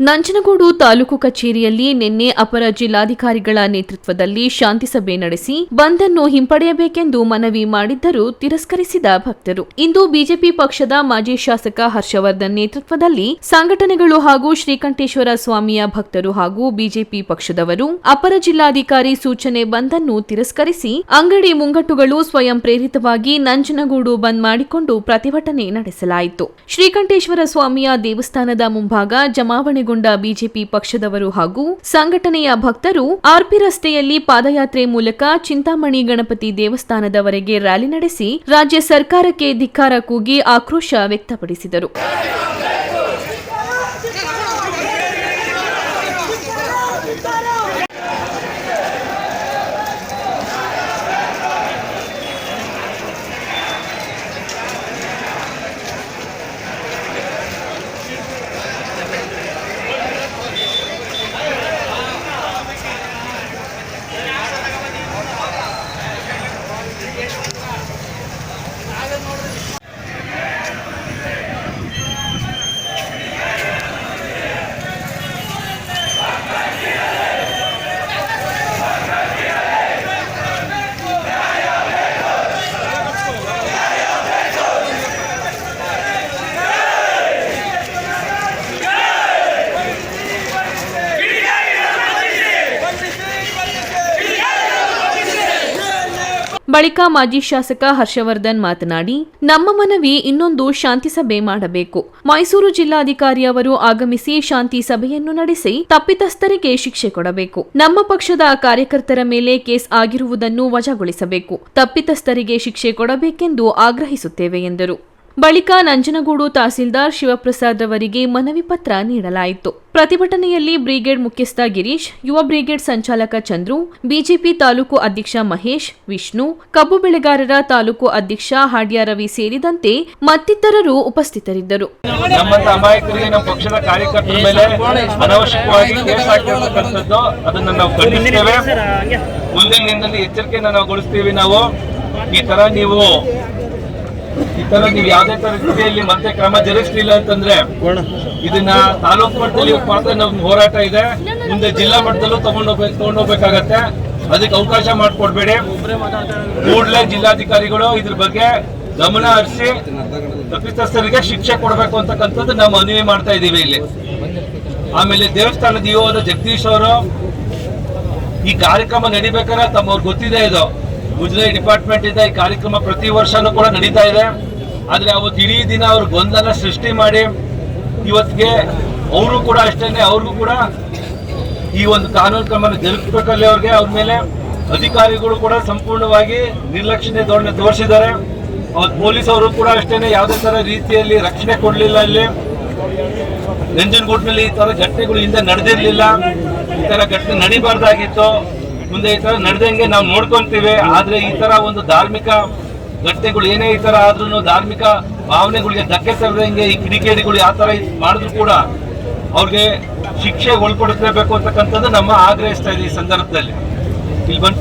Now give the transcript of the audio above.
ನಂಜನಗೂಡು ತಾಲೂಕು ಕಚೇರಿಯಲ್ಲಿ ನಿನ್ನೆ ಅಪರ ಜಿಲ್ಲಾಧಿಕಾರಿಗಳ ನೇತೃತ್ವದಲ್ಲಿ ಶಾಂತಿ ಸಭೆ ನಡೆಸಿ ಬಂದ್ ಅನ್ನು ಹಿಂಪಡೆಯಬೇಕೆಂದು ಮನವಿ ಮಾಡಿದ್ದರೂ ತಿರಸ್ಕರಿಸಿದ ಭಕ್ತರು. ಇಂದು ಬಿಜೆಪಿ ಪಕ್ಷದ ಮಾಜಿ ಶಾಸಕ ಹರ್ಷವರ್ಧನ್ ನೇತೃತ್ವದಲ್ಲಿ ಸಂಘಟನೆಗಳು ಹಾಗೂ ಶ್ರೀಕಂಠೇಶ್ವರ ಸ್ವಾಮಿಯ ಭಕ್ತರು ಹಾಗೂ ಬಿಜೆಪಿ ಪಕ್ಷದವರು ಅಪರ ಜಿಲ್ಲಾಧಿಕಾರಿ ಸೂಚನೆ ಬಂದ್ ಅನ್ನು ತಿರಸ್ಕರಿಸಿ ಅಂಗಡಿ ಮುಂಗಟ್ಟುಗಳು ಸ್ವಯಂ ಪ್ರೇರಿತವಾಗಿ ನಂಜನಗೂಡು ಬಂದ್ ಮಾಡಿಕೊಂಡು ಪ್ರತಿಭಟನೆ ನಡೆಸಲಾಯಿತು. ಶ್ರೀಕಂಠೇಶ್ವರ ಸ್ವಾಮಿಯ ದೇವಸ್ಥಾನದ ಮುಂಭಾಗ ಜಮಾವಣೆಗೊಂಡ ಬಿಜೆಪಿ ಪಕ್ಷದವರು ಹಾಗೂ ಸಂಘಟನೆಯ ಭಕ್ತರು ಆರ್ಪಿ ರಸ್ತೆಯಲ್ಲಿ ಪಾದಯಾತ್ರೆ ಮೂಲಕ ಚಿಂತಾಮಣಿ ಗಣಪತಿ ದೇವಸ್ಥಾನದವರೆಗೆ ರ್ಯಾಲಿ ನಡೆಸಿ ರಾಜ್ಯ ಸರ್ಕಾರಕ್ಕೆ ಧಿಕ್ಕಾರ ಕೂಗಿ ಆಕ್ರೋಶ ವ್ಯಕ್ತಪಡಿಸಿದರು ನೋಡ್ರಿ. ಬಳಿಕ ಮಾಜಿ ಶಾಸಕ ಹರ್ಷವರ್ಧನ್ ಮಾತನಾಡಿ, ನಮ್ಮ ಮನವಿ ಇನ್ನೊಂದು ಶಾಂತಿ ಸಭೆ ಮಾಡಬೇಕು. ಮೈಸೂರು ಜಿಲ್ಲಾಧಿಕಾರಿ ಅವರು ಆಗಮಿಸಿ ಶಾಂತಿ ಸಭೆಯನ್ನು ನಡೆಸಿ ತಪ್ಪಿತಸ್ಥರಿಗೆ ಶಿಕ್ಷೆ ಕೊಡಬೇಕು. ನಮ್ಮ ಪಕ್ಷದ ಕಾರ್ಯಕರ್ತರ ಮೇಲೆ ಕೇಸ್ ಆಗಿರುವುದನ್ನು ವಜಾಗೊಳಿಸಬೇಕು. ತಪ್ಪಿತಸ್ಥರಿಗೆ ಶಿಕ್ಷೆ ಕೊಡಬೇಕೆಂದು ಆಗ್ರಹಿಸುತ್ತೇವೆ ಎಂದರು. ಬಳಿಕ ನಂಜನಗೂಡು ತಹಸೀಲ್ದಾರ್ ಶಿವಪ್ರಸಾದ್ ಅವರಿಗೆ ಮನವಿ ಪತ್ರ ನೀಡಲಾಯಿತು. ಪ್ರತಿಭಟನೆಯಲ್ಲಿ ಬ್ರಿಗೇಡ್ ಮುಖ್ಯಸ್ಥ ಗಿರೀಶ್, ಯುವ ಬ್ರಿಗೇಡ್ ಸಂಚಾಲಕ ಚಂದ್ರು, ಬಿಜೆಪಿ ತಾಲೂಕು ಅಧ್ಯಕ್ಷ ಮಹೇಶ್, ವಿಷ್ಣು, ಕಬ್ಬು ಬೆಳೆಗಾರರ ತಾಲೂಕು ಅಧ್ಯಕ್ಷ ಹಾಡ್ಯ ರವಿ ಸೇರಿದಂತೆ ಮತ್ತಿತರರು ಉಪಸ್ಥಿತರಿದ್ದರು. ಮುಂದಿನ ಎಚ್ಚರಿಕೆಯನ್ನು ನಾವು ಗೊಳಿಸ್ತೀವಿ ನಾವು. ಈ ತರ ನೀವು ಈ ತರ ನೀವು ಯಾವುದೇ ತರ ರೀತಿಯಲ್ಲಿ ಮತ್ತೆ ಕ್ರಮ ಜರುಗಿಸಲಿಲ್ಲ ಅಂತಂದ್ರೆ ಇದನ್ನ ತಾಲೂಕು ಮಟ್ಟದಲ್ಲಿ ನಮ್ಮ ಹೋರಾಟ ಇದೆ. ಮುಂದೆ ಜಿಲ್ಲಾ ಮಟ್ಟದಲ್ಲೂ ತಗೊಂಡೋಗ್ಬೇಕು ತಗೊಂಡೋಗ್ಬೇಕಾಗತ್ತೆ ಅದಕ್ಕೆ ಅವಕಾಶ ಮಾಡಿಕೊಡ್ಬೇಡಿ. ಕೂಡಲೇ ಜಿಲ್ಲಾಧಿಕಾರಿಗಳು ಇದ್ರ ಬಗ್ಗೆ ಗಮನ ಹರಿಸಿ ತಪ್ಪಿತಸ್ಥರಿಗೆ ಶಿಕ್ಷೆ ಕೊಡಬೇಕು ಅಂತಕ್ಕಂಥದ್ದು ನಾವು ಮನವಿ ಮಾಡ್ತಾ ಇದ್ದೀವಿ ಇಲ್ಲಿ. ಆಮೇಲೆ ದೇವಸ್ಥಾನದ ಯುವ ಜಗದೀಶ್ ಅವರು ಈ ಕಾರ್ಯಕ್ರಮ ನಡಿಬೇಕಾದ್ರೆ ತಮ್ಮವ್ರಿಗೆ ಗೊತ್ತಿದೆ ಇದು. ಮುಜರಾಯಿ ಡಿಪಾರ್ಟ್ಮೆಂಟ್ ಇಂದ ಈ ಕಾರ್ಯಕ್ರಮ ಪ್ರತಿ ವರ್ಷನೂ ಕೂಡ ನಡೀತಾ ಇದೆ. ಆದರೆ ಅವತ್ತು ಇಡೀ ದಿನ ಅವ್ರು ಗೊಂದಲ ಸೃಷ್ಟಿ ಮಾಡಿ ಇವತ್ತಿಗೆ ಅವರು ಕೂಡ ಅಷ್ಟೇನೆ, ಅವ್ರಿಗೂ ಕೂಡ ಈ ಒಂದು ಕಾನೂನು ಕ್ರಮ ಜರುಗಿಸ್ಬೇಕಲ್ಲಿ ಅವ್ರಿಗೆ. ಅವ್ರ ಮೇಲೆ ಅಧಿಕಾರಿಗಳು ಕೂಡ ಸಂಪೂರ್ಣವಾಗಿ ನಿರ್ಲಕ್ಷ್ಯ ಧೋರಣೆ ತೋರಿಸಿದ್ದಾರೆ. ಅವತ್ತು ಪೊಲೀಸ್ ಅವರು ಕೂಡ ಅಷ್ಟೇನೆ ಯಾವುದೇ ಥರ ರೀತಿಯಲ್ಲಿ ರಕ್ಷಣೆ ಕೊಡಲಿಲ್ಲ ಅಲ್ಲಿ. ನಂಜನಗೂಡ್ನಲ್ಲಿ ಈ ತರ ಘಟನೆಗಳು ಹಿಂದೆ ನಡೆದಿರ್ಲಿಲ್ಲ. ಈ ಥರ ಘಟನೆ ನಡಿಬಾರ್ದಾಗಿತ್ತು. ಮುಂದೆ ಈ ತರ ನಡೆದಂಗೆ ನಾವು ನೋಡ್ಕೊಂತೀವಿ. ಆದ್ರೆ ಈ ತರ ಒಂದು ಧಾರ್ಮಿಕ ಘಟನೆಗಳು ಏನೇ ಈ ತರ ಆದ್ರೂ ಧಾರ್ಮಿಕ ಭಾವನೆಗಳಿಗೆ ಧಕ್ಕೆ ತರದಂಗೆ ಈ ಕಿಡಿಕೇಡಿಗಳು ಯಾವ ತರ ಮಾಡಿದ್ರು ಕೂಡ ಅವ್ರಿಗೆ ಶಿಕ್ಷೆ ಒಳಪಡಿಸಲೇಬೇಕು ಅಂತಕ್ಕಂಥದ್ದು ನಮ್ಮ ಆಗ್ರಹಿಸ್ತಾ ಇದೆ ಈ ಸಂದರ್ಭದಲ್ಲಿ. ಇಲ್ಲಿ ಬಂದ